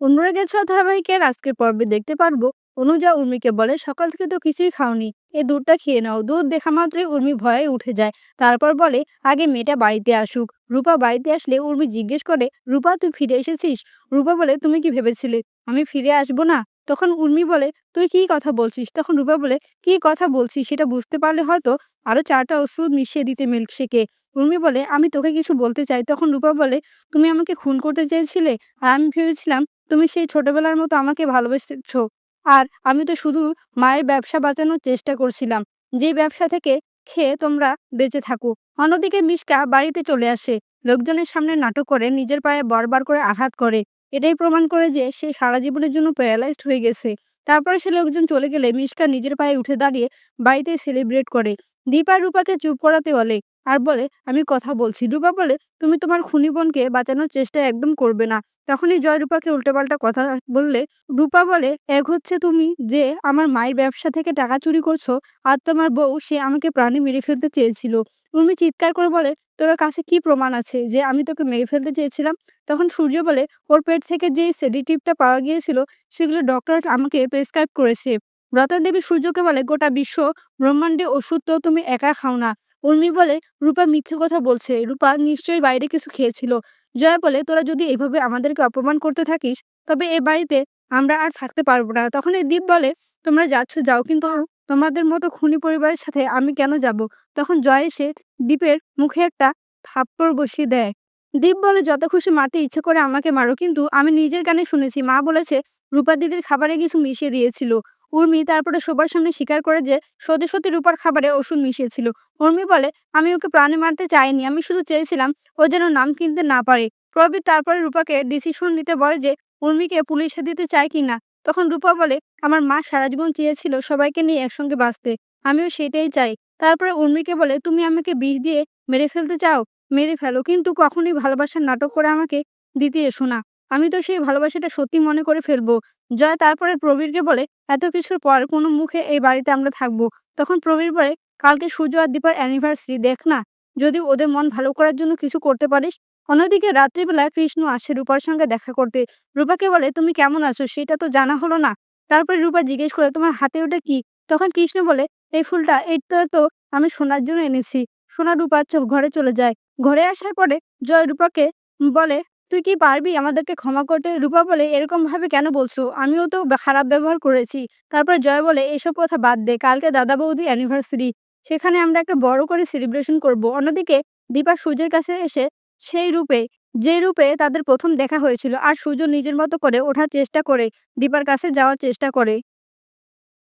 অনুরাগের ছোঁয়া ধারাবাহিকের আজকের পর্বে দেখতে পারব। অনুজা উর্মিকে বলে, সকাল থেকে তো কিছুই খাওনি। এ দুধটা খেয়ে নাও। দুধ দেখা মাত্রই উর্মি ভয়ে উঠে যায়। তারপর বলে, আগে মেয়েটা বাড়িতে আসুক। রূপা বাড়িতে আসলে উর্মি জিজ্ঞেস করে, রূপা, তুই ফিরে এসেছিস? রূপা বলে, তুমি কি ভেবেছিলে? আমি ফিরে আসব না? তখন উর্মি বলে, তুই কি কথা বলছিস? তখন রূপা বলে, কি কথা বলছিস সেটা বুঝতে পারলে হয়তো আরও চারটা ওষুধ মিশিয়ে দিতে মিল্কশেকে। উর্মি বলে, আমি তোকে কিছু বলতে চাই। তখন রূপা বলে, তুমি আমাকে খুন করতে চেয়েছিলে? আর আমি ভেবেছিলাম তুমি সেই ছোটবেলার মতো আমাকে ভালোবেসেছো। আর আমি তো শুধু মায়ের ব্যবসা বাঁচানোর চেষ্টা করছিলাম। যে ব্যবসা থেকে খেয়ে তোমরা বেঁচে থাকো। অন্যদিকে মিশকা বাড়িতে চলে আসে। লোকজনের সামনে নাটক করে, নিজের পায়ে বারবার করে আঘাত করে। এটাই প্রমাণ করে যে সে সারা জীবনের জন্য প্যারালাইজড হয়ে গেছে। তারপরে সে লোকজন চলে গেলে মিশকা নিজের পায়ে উঠে দাঁড়িয়ে বাড়িতে সেলিব্রেট করে। দীপা রূপাকে চুপ করাতে বলে আর বলে, আমি কথা বলছি। রূপা বলে, তুমি তোমার খুনি বোনকে বাঁচানোর চেষ্টা একদম করবে না। তখনই জয় রূপাকে উল্টোপাল্টা কথা বললে, রূপা বলে, এক হচ্ছে তুমি যে আমার মায়ের ব্যবসা থেকে টাকা চুরি করছ, আর তোমার বউ সে আমাকে প্রাণে মেরে ফেলতে চেয়েছিল। উর্মি চিৎকার করে বলে, তোর কাছে কি প্রমাণ আছে যে আমি তোকে মেরে ফেলতে চেয়েছিলাম? তখন সূর্য বলে, ওর পেট থেকে যে সেডিটিভটা পাওয়া গিয়েছিল, সেগুলো ডক্টর আমাকে প্রেসক্রাইব করেছে। রতন দেবী সূর্যকে বলে, গোটা বিশ্ব ব্রহ্মাণ্ডে ওষুধ তো তুমি একা খাও না। উর্মি বলে, রূপা মিথ্যে কথা বলছে। রূপা নিশ্চয়ই বাইরে কিছু খেয়েছিল। জয়া বলে, তোরা যদি এভাবে আমাদেরকে অপমান করতে থাকিস, তবে এ বাড়িতে আমরা আর থাকতে পারব না। তখন এই দ্বীপ বলে, তোমরা যাচ্ছ, যাও, কিন্তু তোমাদের মতো খুনি পরিবারের সাথে আমি কেন যাব? তখন জয় এসে দ্বীপের মুখে একটা থাপ্পড় বসিয়ে দেয়। দীপ বলে, যত খুশি মারতে ইচ্ছে করে আমাকে মারো, কিন্তু আমি নিজের কানে শুনেছি। মা বলেছে, রূপা দিদির খাবারে কিছু মিশিয়ে দিয়েছিল। উর্মি তারপরে সবার সামনে স্বীকার করে যে সত্যি সত্যি রূপার খাবারে ওষুধ মিশিয়েছিল। উর্মি বলে, আমি ওকে প্রাণে মারতে চাইনি, আমি শুধু চেয়েছিলাম ও যেন নাম কিনতে না পারে। প্রবীর তারপরে রূপাকে ডিসিশন নিতে বলে যে উর্মিকে পুলিশে দিতে চায় কি না। তখন রূপা বলে, আমার মা সারা জীবন চেয়েছিল সবাইকে নিয়ে একসঙ্গে বাঁচতে, আমিও সেটাই চাই। তারপরে উর্মিকে বলে, তুমি আমাকে বিষ দিয়ে মেরে ফেলতে চাও? মেরে ফেলো, কিন্তু কখনোই ভালোবাসার নাটক করে আমাকে দিতে এসো না। আমি তো সেই ভালোবাসাটা সত্যি মনে করে ফেলব। জয় তারপরে প্রবীরকে বলে, এত কিছুর পর কোনো মুখে এই বাড়িতে আমরা থাকব? তখন প্রবীর বলে, কালকে সূর্য আর দীপার অ্যানিভার্সারি দেখ না? যদি ওদের মন ভালো করার জন্য কিছু করতে পারিস? অন্যদিকে রাত্রিবেলা কৃষ্ণ আসে রূপার সঙ্গে দেখা করতে। রূপাকে বলে, তুমি কেমন আছো? সেটা তো জানা হলো না। তারপরে রূপা জিজ্ঞেস করে, তোমার হাতে ওটা কি? তখন কৃষ্ণ বলে, এই ফুলটা এইটা তো আমি সোনার জন্য এনেছি। সোনা রূপা ঘরে চলে যায়। ঘরে আসার পরে জয় রূপাকে বলে তুই কি পারবি আমাদেরকে ক্ষমা করতে? রূপা বলে, এরকম ভাবে কেন বলছো? আমিও তো খারাপ ব্যবহার করেছি। তারপর জয় বলে, এসব কথা বাদ দে, কালকে দাদা বৌদি অ্যানিভার্সারি সেখানে আমরা একটা বড় করে সেলিব্রেশন করব। অন্যদিকে দীপা সূর্যের কাছে এসে সেই রূপে, যে রূপে তাদের প্রথম দেখা হয়েছিল, আর সূর্য নিজের মতো করে ওঠার চেষ্টা করে, দীপার কাছে যাওয়ার চেষ্টা করে।